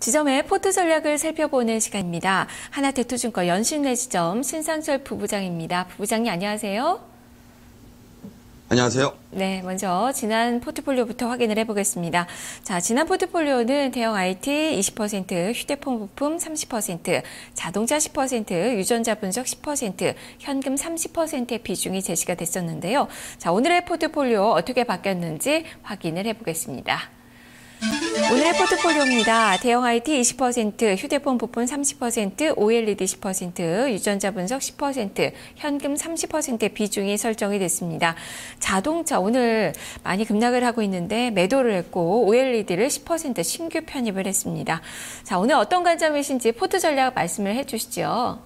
지점의 포트 전략을 살펴보는 시간입니다. 하나 대투증권 연신내 지점 신상철 부부장입니다. 부부장님 안녕하세요. 안녕하세요. 네, 먼저 지난 포트폴리오부터 확인을 해보겠습니다. 자, 지난 포트폴리오는 대형 IT 20%, 휴대폰 부품 30%, 자동차 10%, 유전자 분석 10%, 현금 30%의 비중이 제시가 됐었는데요. 자, 오늘의 포트폴리오 어떻게 바뀌었는지 확인을 해보겠습니다. 오늘의 포트폴리오입니다. 대형 IT 20%, 휴대폰 부품 30%, OLED 10%, 유전자 분석 10%, 현금 30%의 비중이 설정이 됐습니다. 자동차 오늘 많이 급락을 하고 있는데 매도를 했고 OLED를 10% 신규 편입을 했습니다. 자, 오늘 어떤 관점이신지 포트 전략 말씀을 해 주시죠.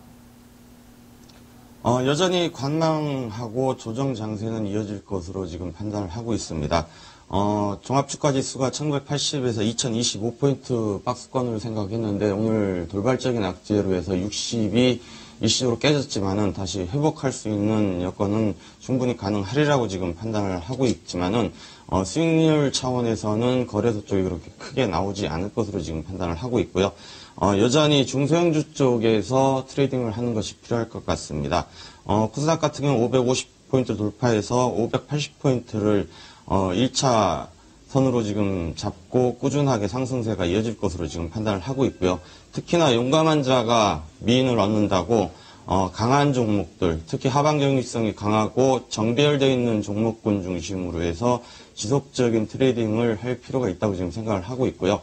어, 여전히 관망하고 조정 장세는 이어질 것으로 지금 판단을 하고 있습니다. 어, 종합주가지수가 1980에서 2025포인트 박스권을 생각했는데 오늘 돌발적인 악재로 해서 60이 일시적으로 깨졌지만은 다시 회복할 수 있는 여건은 충분히 가능하리라고 지금 판단을 하고 있지만은 어, 수익률 차원에서는 거래소 쪽이 그렇게 크게 나오지 않을 것으로 지금 판단을 하고 있고요. 어, 여전히 중소형주 쪽에서 트레이딩을 하는 것이 필요할 것 같습니다. 어, 코스닥 같은 경우는 550 포인트 돌파해서 580 포인트를 어, 1차 선으로 지금 잡고 꾸준하게 상승세가 이어질 것으로 지금 판단을 하고 있고요. 특히나 용감한 자가 미인을 얻는다고 어, 강한 종목들, 특히 하반 경직성이 강하고 정배열되어 있는 종목군 중심으로 해서 지속적인 트레이딩을 할 필요가 있다고 지금 생각을 하고 있고요.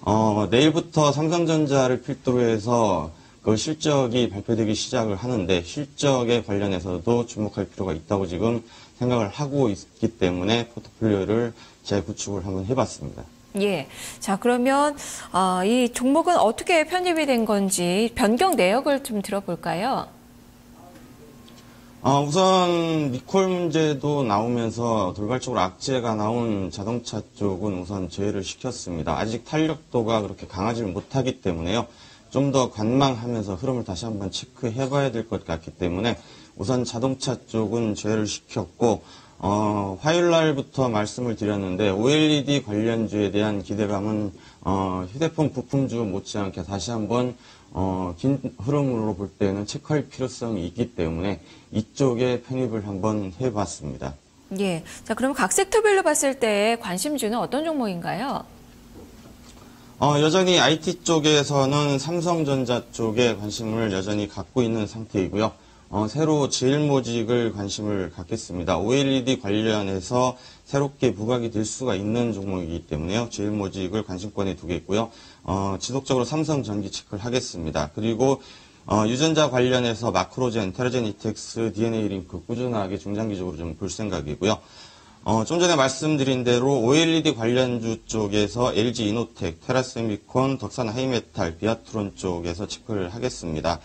어, 내일부터 삼성전자를 필두로 해서 그 실적이 발표되기 시작을 하는데 실적에 관련해서도 주목할 필요가 있다고 지금 생각을 하고 있기 때문에 포트폴리오를 재구축을 한번 해봤습니다. 예. 자, 그러면, 어, 이 종목은 어떻게 편입이 된 건지 변경 내역을 좀 들어볼까요? 어, 우선 리콜 문제도 나오면서 돌발적으로 악재가 나온 자동차 쪽은 우선 제외를 시켰습니다. 아직 탄력도가 그렇게 강하지 못하기 때문에요. 좀 더 관망하면서 흐름을 다시 한번 체크해 봐야 될 것 같기 때문에 우선 자동차 쪽은 제외를 시켰고 어, 화요일 날부터 말씀을 드렸는데 OLED 관련주에 대한 기대감은 어, 휴대폰 부품주 못지않게 다시 한번 어, 긴 흐름으로 볼 때는 체크할 필요성이 있기 때문에 이쪽에 편입을 한번 해봤습니다. 예. 자, 그럼 각 섹터별로 봤을 때 관심주는 어떤 종목인가요? 어, 여전히 IT 쪽에서는 삼성전자 쪽에 관심을 여전히 갖고 있는 상태이고요. 어, 새로 제일모직을 관심을 갖겠습니다. OLED 관련해서 새롭게 부각이 될 수가 있는 종목이기 때문에요. 제일모직을 관심권에 두겠고요. 어, 지속적으로 삼성 전기 체크를 하겠습니다. 그리고 어, 유전자 관련해서 마크로젠, 테라젠 이텍스, DNA 링크 꾸준하게 중장기적으로 좀 볼 생각이고요. 어, 좀 전에 말씀드린 대로 OLED 관련주 쪽에서 LG 이노텍, 테라세미콘, 덕산 하이메탈, 비아트론 쪽에서 체크를 하겠습니다.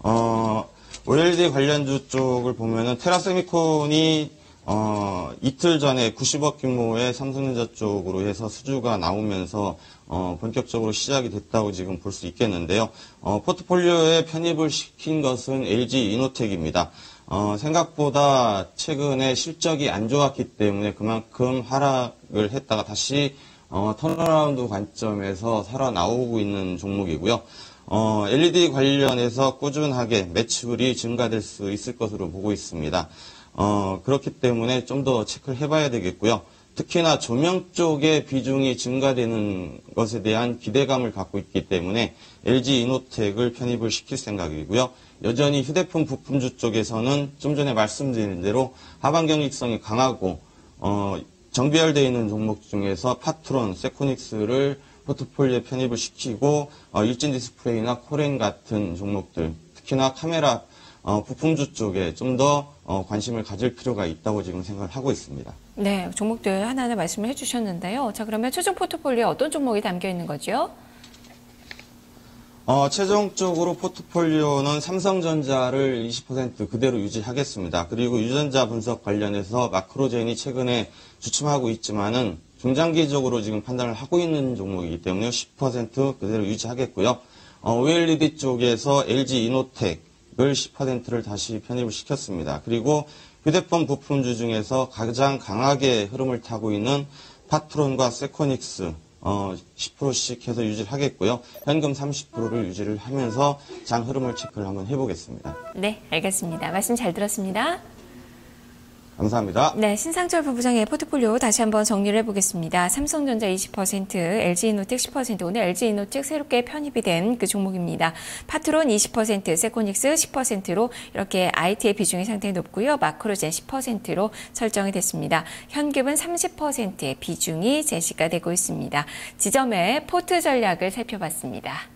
어, OLED 관련주 쪽을 보면은 테라세미콘이 어, 이틀 전에 90억 규모의 삼성전자 쪽으로 해서 수주가 나오면서 어, 본격적으로 시작이 됐다고 지금 볼 수 있겠는데요. 어, 포트폴리오에 편입을 시킨 것은 LG 이노텍입니다. 어, 생각보다 최근에 실적이 안 좋았기 때문에 그만큼 하락을 했다가 다시 어, 턴어라운드 관점에서 살아나오고 있는 종목이고요. 어, LED 관련해서 꾸준하게 매출이 증가될 수 있을 것으로 보고 있습니다. 어, 그렇기 때문에 좀 더 체크를 해봐야 되겠고요. 특히나 조명 쪽의 비중이 증가되는 것에 대한 기대감을 갖고 있기 때문에 LG 이노텍을 편입을 시킬 생각이고요. 여전히 휴대폰 부품주 쪽에서는 좀 전에 말씀드린 대로 하반 경직성이 강하고 어, 정비열되어 있는 종목 중에서 파트론, 세코닉스를 포트폴리오에 편입을 시키고 어, 일진 디스플레이나 코렌 같은 종목들 특히나 카메라 어, 부품주 쪽에 좀더 어, 관심을 가질 필요가 있다고 지금 생각을 하고 있습니다. 네, 종목들 하나하나 말씀을 해주셨는데요. 자, 그러면 최종 포트폴리오에 어떤 종목이 담겨 있는 거죠? 어, 최종적으로 포트폴리오는 삼성전자를 20% 그대로 유지하겠습니다. 그리고 유전자 분석 관련해서 마크로젠이 최근에 주춤하고 있지만은 중장기적으로 지금 판단을 하고 있는 종목이기 때문에 10% 그대로 유지하겠고요. 어, OLED 쪽에서 LG 이노텍을 10%를 다시 편입을 시켰습니다. 그리고 휴대폰 부품주 중에서 가장 강하게 흐름을 타고 있는 파트론과 세코닉스 어, 10%씩 해서 유지를 하겠고요. 현금 30%를 유지를 하면서 장 흐름을 체크를 한번 해보겠습니다. 네, 알겠습니다. 말씀 잘 들었습니다. 감사합니다. 네, 신상철 부부장의 포트폴리오 다시 한번 정리를 해보겠습니다. 삼성전자 20%, LG이노텍 10%, 오늘 LG이노텍 새롭게 편입이 된 그 종목입니다. 파트론 20%, 세코닉스 10%로 이렇게 IT의 비중이 상당히 높고요. 마크로젠 10%로 설정이 됐습니다. 현금은 30%의 비중이 제시가 되고 있습니다. 지점의 포트 전략을 살펴봤습니다.